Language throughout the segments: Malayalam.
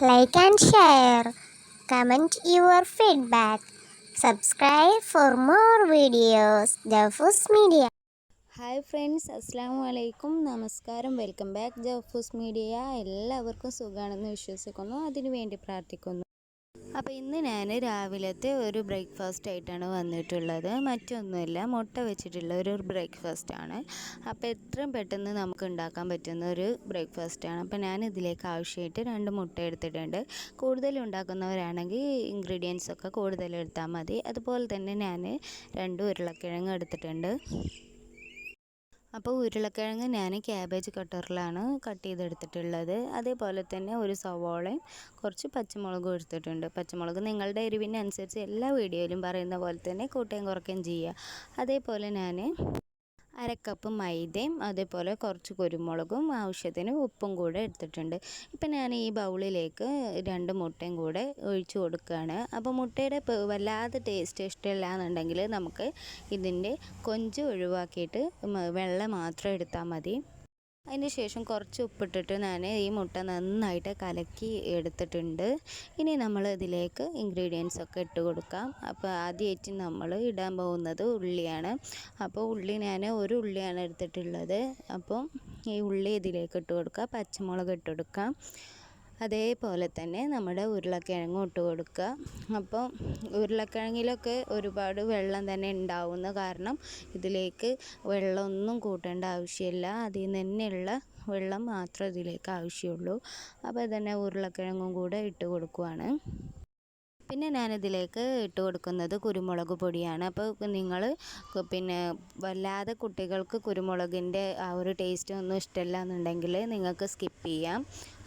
like and share. Comment your feedback. Subscribe for more videos. Jafoos media hi friends അസ്സാം വലൈക്കും നമസ്കാരം വെൽക്കം ബാക്ക് ജഫൂസ് മീഡിയ എല്ലാവർക്കും സുഖമാണെന്ന് വിശ്വസിക്കുന്നു അതിനുവേണ്ടി പ്രാർത്ഥിക്കുന്നു അപ്പോൾ ഇന്ന് ഞാൻ രാവിലത്തെ ഒരു ബ്രേക്ക്ഫാസ്റ്റ് ആയിട്ടാണ് വന്നിട്ടുള്ളത്. മറ്റൊന്നുമില്ല മുട്ട വെച്ചിട്ടുള്ള ഒരു ബ്രേക്ക്ഫാസ്റ്റ് ആണ്. അപ്പോൾ എത്രയും പെട്ടെന്ന് നമുക്ക് ഉണ്ടാക്കാൻ പറ്റുന്ന ഒരു ബ്രേക്ക്ഫാസ്റ്റ് ആണ്. അപ്പോൾ ഞാൻ ഇതിലേക്ക് ആവശ്യമായിട്ട് രണ്ട് മുട്ട എടുത്തിട്ടുണ്ട്. കൂടുതൽ ഉണ്ടാക്കുന്നവരാണെങ്കിൽ ഇൻഗ്രീഡിയൻസ് ഒക്കെ കൂടുതൽ എടുത്താൽ മതി. അതുപോലെ തന്നെ ഞാൻ രണ്ട് ഉരുളക്കിഴങ്ങ് എടുത്തിട്ടുണ്ട്. അപ്പോൾ ഉരുളക്കിഴങ്ങ് ഞാൻ ക്യാബേജ് കട്ടറിലാണ് കട്ട് ചെയ്തെടുത്തിട്ടുള്ളത്. അതേപോലെ തന്നെ ഒരു സവോളയും കുറച്ച് പച്ചമുളകും എടുത്തിട്ടുണ്ട്. പച്ചമുളക് നിങ്ങളുടെ എരിവിനനുസരിച്ച് എല്ലാ വീഡിയോയിലും പറയുന്ന പോലെ തന്നെ കൂട്ടുകയും കുറയ്ക്കുകയും ചെയ്യുക. അതേപോലെ ഞാൻ അരക്കപ്പ് മൈദയും അതേപോലെ കുറച്ച് കുരുമുളകും ആവശ്യത്തിന് ഉപ്പും കൂടെ എടുത്തിട്ടുണ്ട്. ഇപ്പം ഞാൻ ഈ ബൗളിലേക്ക് രണ്ട് മുട്ടയും കൂടെ ഒഴിച്ച് കൊടുക്കുകയാണ്. അപ്പോൾ മുട്ടയുടെ വല്ലാതെ ടേസ്റ്റ് ഇഷ്ടമില്ല എന്നുണ്ടെങ്കിൽ നമുക്ക് ഇതിന്റെ കൊഞ്ച് ഒഴിവാക്കിയിട്ട് വെള്ളം മാത്രം എടുത്താൽ മതി. അതിന് ശേഷം കുറച്ച് ഉപ്പിട്ടിട്ട് ഞാൻ ഈ മുട്ട നന്നായിട്ട് കലക്കി എടുത്തിട്ടുണ്ട്. ഇനി നമ്മൾ ഇതിലേക്ക് ഇൻഗ്രീഡിയൻസ് ഒക്കെ ഇട്ട് കൊടുക്കാം. അപ്പോൾ ആദ്യമായിട്ട് നമ്മൾ ഇടാൻ പോകുന്നത് ഉള്ളിയാണ്. അപ്പോൾ ഉള്ളി ഞാൻ ഒരു ഉള്ളിയാണ് എടുത്തിട്ടുള്ളത്. അപ്പോൾ ഈ ഉള്ളി ഇതിലേക്ക് ഇട്ട് കൊടുക്കുക പച്ചമുളക് ഇട്ട് കൊടുക്കാം. അതേപോലെ തന്നെ നമ്മുടെ ഉരുളക്കിഴങ്ങും ഇട്ട് കൊടുക്കുക. അപ്പോൾ ഉരുളക്കിഴങ്ങിലൊക്കെ ഒരുപാട് വെള്ളം തന്നെ ഉണ്ടാവുന്ന കാരണം ഇതിലേക്ക് വെള്ളമൊന്നും കൂട്ടേണ്ട ആവശ്യമില്ല. അതിൽ നിന്ന് വെള്ളം മാത്രം ഇതിലേക്ക് ആവശ്യമുള്ളൂ. അപ്പോൾ തന്നെ ഉരുളക്കിഴങ്ങും കൂടെ ഇട്ട് കൊടുക്കുവാണ്. പിന്നെ ഞാനിതിലേക്ക് ഇട്ട് കൊടുക്കുന്നത് കുരുമുളക് പൊടിയാണ്. അപ്പോൾ നിങ്ങൾ പിന്നെ വല്ലാതെ കുട്ടികൾക്ക് കുരുമുളകിന്റെ ആ ഒരു ടേസ്റ്റ് ഒന്നും ഇഷ്ടമല്ല എന്നുണ്ടെങ്കിൽ നിങ്ങൾക്ക് സ്കിപ്പ് ചെയ്യാം.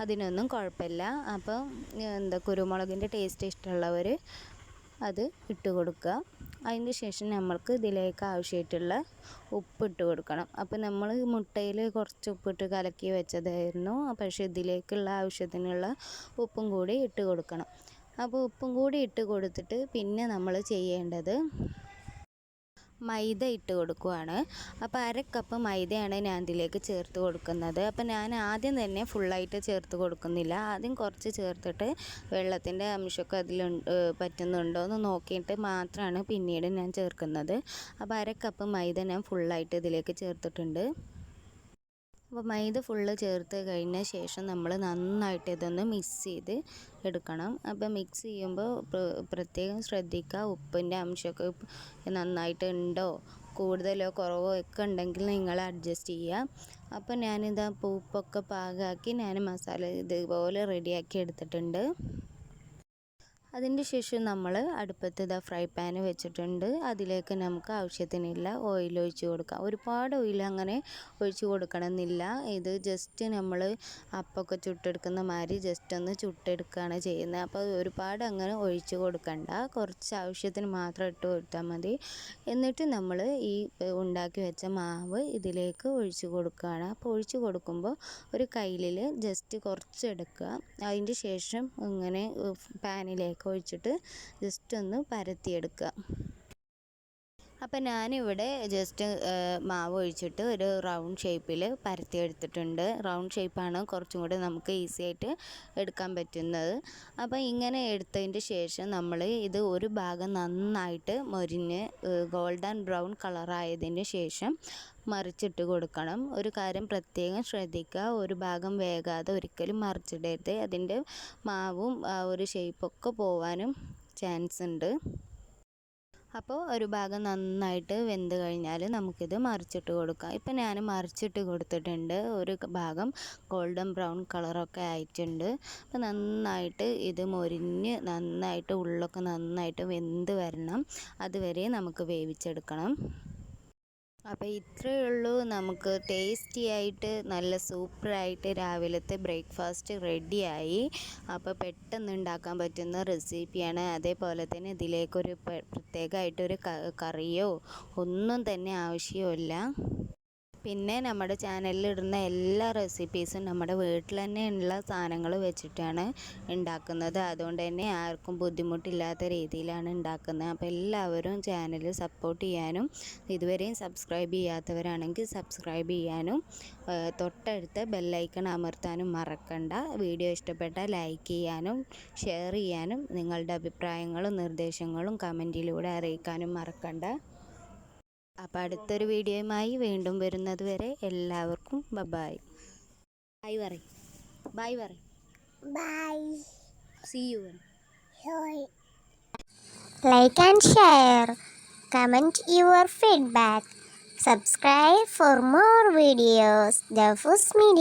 അതിനൊന്നും കുഴപ്പമില്ല. അപ്പോൾ എന്താ കുരുമുളകിന്റെ ടേസ്റ്റ് ഇഷ്ടമുള്ളവർ അത് ഇട്ട് കൊടുക്കുക. അതിന് ശേഷം നമ്മൾക്ക് ഇതിലേക്ക് ആവശ്യമായിട്ടുള്ള ഉപ്പ് ഇട്ട് കൊടുക്കണം. അപ്പോൾ നമ്മൾ മുട്ടയിൽ കുറച്ച് ഉപ്പിട്ട് കലക്കി വെച്ചതായിരുന്നു. പക്ഷേ ഇതിലേക്കുള്ള ആവശ്യത്തിനുള്ള ഉപ്പും കൂടി ഇട്ട് കൊടുക്കണം. അപ്പോൾ ഉപ്പും കൂടി ഇട്ട് കൊടുത്തിട്ട് പിന്നെ നമ്മൾ ചെയ്യേണ്ടത് മൈദ ഇട്ട് കൊടുക്കുവാണ്. അപ്പോൾ അര കപ്പ് മൈദയാണ് ഞാൻ ഇതിലേക്ക് ചേർത്ത് കൊടുക്കുന്നത്. അപ്പോൾ ഞാൻ ആദ്യം തന്നെ ഫുള്ളായിട്ട് ചേർത്ത് കൊടുക്കുന്നില്ല. ആദ്യം കുറച്ച് ചേർത്തിട്ട് വെള്ളത്തിന്റെ അംശമൊക്കെ അതിൽ പറ്റുന്നുണ്ടോ എന്ന് നോക്കിയിട്ട് മാത്രമാണ് പിന്നീട് ഞാൻ ചേർക്കുന്നത്. അപ്പോൾ അര കപ്പ് മൈദ ഞാൻ ഫുള്ളായിട്ട് ഇതിലേക്ക് ചേർത്തിട്ടുണ്ട്. അപ്പോൾ മൈദ ഫുള്ള് ചേർത്ത് കഴിഞ്ഞ ശേഷം നമ്മൾ നന്നായിട്ട് ഇതൊന്ന് മിക്സ് ചെയ്ത് എടുക്കണം. അപ്പോൾ മിക്സ് ചെയ്യുമ്പോൾ പ്രത്യേകം ശ്രദ്ധിക്കുക ഉപ്പിന്റെ അംശമൊക്കെ നന്നായിട്ട് ഉണ്ടോ കൂടുതലോ കുറവോ ഒക്കെ ഉണ്ടെങ്കിൽ നിങ്ങൾ അഡ്ജസ്റ്റ് ചെയ്യുക. അപ്പോൾ ഞാനിതാ ഉപ്പൊക്കെ പാകമാക്കി ഞാൻ മസാല ഇതുപോലെ റെഡിയാക്കി എടുത്തിട്ടുണ്ട്. അതിന്റെ ശേഷം നമ്മൾ അടുപ്പത്ത് ഇതാ ഫ്രൈ പാൻ വെച്ചിട്ടുണ്ട്. അതിലേക്ക് നമുക്ക് ആവശ്യത്തിനില്ല ഓയിൽ ഒഴിച്ച് കൊടുക്കാം. ഒരുപാട് ഓയിൽ അങ്ങനെ ഒഴിച്ച് കൊടുക്കണമെന്നില്ല. ഇത് ജസ്റ്റ് നമ്മൾ അപ്പൊക്കെ ചുട്ടെടുക്കുന്ന മാതിരി ജസ്റ്റ് ഒന്ന് ചുട്ടെടുക്കുകയാണ് ചെയ്യുന്നത്. അപ്പോൾ ഒരുപാട് അങ്ങനെ ഒഴിച്ച് കൊടുക്കണ്ട. കുറച്ച് ആവശ്യത്തിന് മാത്രം ഇട്ട് കൊടുത്താൽ മതി. എന്നിട്ട് നമ്മൾ ഈ ഉണ്ടാക്കി വെച്ച മാവ് ഇതിലേക്ക് ഒഴിച്ച് കൊടുക്കുകയാണ്. അപ്പോൾ ഒഴിച്ച് കൊടുക്കുമ്പോൾ ഒരു കയ്യിൽ ജസ്റ്റ് കുറച്ച് എടുക്കുക. അതിന്റെ ശേഷം ഇങ്ങനെ പാനിലേക്ക് ഒക്കെ ഒഴിച്ചിട്ട് ജസ്റ്റ് ഒന്ന് പരത്തിയെടുക്കുക. അപ്പം ഞാനിവിടെ ജസ്റ്റ് മാവ് ഒഴിച്ചിട്ട് ഒരു റൗണ്ട് ഷേപ്പിൽ പരത്തി എടുത്തിട്ടുണ്ട്. റൗണ്ട് ഷേപ്പാണ് കുറച്ചും കൂടി നമുക്ക് ഈസി ആയിട്ട് എടുക്കാൻ പറ്റുന്നത്. അപ്പോൾ ഇങ്ങനെ എടുത്തതിന്റെ ശേഷം നമ്മൾ ഇത് ഒരു ഭാഗം നന്നായിട്ട് മൊരിഞ്ഞ് ഗോൾഡൻ ബ്രൗൺ കളറായതിന് ശേഷം മറിച്ചിട്ട് കൊടുക്കണം. ഒരു കാര്യം പ്രത്യേകം ശ്രദ്ധിക്കുക ഒരു ഭാഗം വേകാതെ ഒരിക്കലും മറിച്ചിടരുത്. അതിന്റെ മാവും ആ ഒരു ഷേപ്പൊക്കെ പോവാനും ചാൻസ് ഉണ്ട്. അപ്പോൾ ഒരു ഭാഗം നന്നായിട്ട് വെന്ത് കഴിഞ്ഞാൽ നമുക്കിത് മറിച്ചിട്ട് കൊടുക്കാം. ഇപ്പം ഞാൻ മറിച്ചിട്ട് കൊടുത്തിട്ടുണ്ട്. ഒരു ഭാഗം ഗോൾഡൻ ബ്രൗൺ കളറൊക്കെ ആയിട്ടുണ്ട്. അപ്പോൾ നന്നായിട്ട് ഇത് മൊരിഞ്ഞ് നന്നായിട്ട് ഉള്ളൊക്കെ നന്നായിട്ട് വെന്ത് വരണം. അതുവരെ നമുക്ക് വേവിച്ചെടുക്കണം. അപ്പോൾ ഇത്രയേ ഉള്ളൂ. നമുക്ക് ടേസ്റ്റി ആയിട്ട് നല്ല സൂപ്പറായിട്ട് രാവിലത്തെ ബ്രേക്ക്ഫാസ്റ്റ് റെഡിയായി അപ്പോൾ പെട്ടെന്ന് ഉണ്ടാക്കാൻ പറ്റുന്ന റെസിപ്പിയാണ് അതേപോലെ തന്നെ ഇതിലേക്കൊരു പ്രത്യേകമായിട്ടൊരു കറിയോ ഒന്നും തന്നെ ആവശ്യമില്ല പിന്നെ നമ്മുടെ ചാനലിൽ ഇടുന്ന എല്ലാ റെസിപ്പീസും നമ്മുടെ വീട്ടിൽ ഉള്ള സാധനങ്ങൾ വെച്ചിട്ടാണ് ഉണ്ടാക്കുന്നത്. അതുകൊണ്ട് തന്നെ ആർക്കും ബുദ്ധിമുട്ടില്ലാത്ത രീതിയിലാണ് ഉണ്ടാക്കുന്നത്. അപ്പോൾ എല്ലാവരും ചാനൽ സപ്പോർട്ട് ചെയ്യാനും ഇതുവരെയും സബ്സ്ക്രൈബ് ചെയ്യാത്തവരാണെങ്കിൽ സബ്സ്ക്രൈബ് ചെയ്യാനും തൊട്ടടുത്ത് ബെല്ലൈക്കൺ അമർത്താനും മറക്കണ്ട. വീഡിയോ ഇഷ്ടപ്പെട്ടാൽ ലൈക്ക് ചെയ്യാനും ഷെയർ ചെയ്യാനും നിങ്ങളുടെ അഭിപ്രായങ്ങളും നിർദ്ദേശങ്ങളും കമന്റിലൂടെ അറിയിക്കാനും മറക്കണ്ട. അപ്പോൾ അടുത്തൊരു വീഡിയോയുമായി വീണ്ടും വരുന്നത് വരെ എല്ലാവർക്കും ബൈ ബൈ പറ ബൈ പറ bye see you like and share comment your feedback subscribe for more videos Jafoos media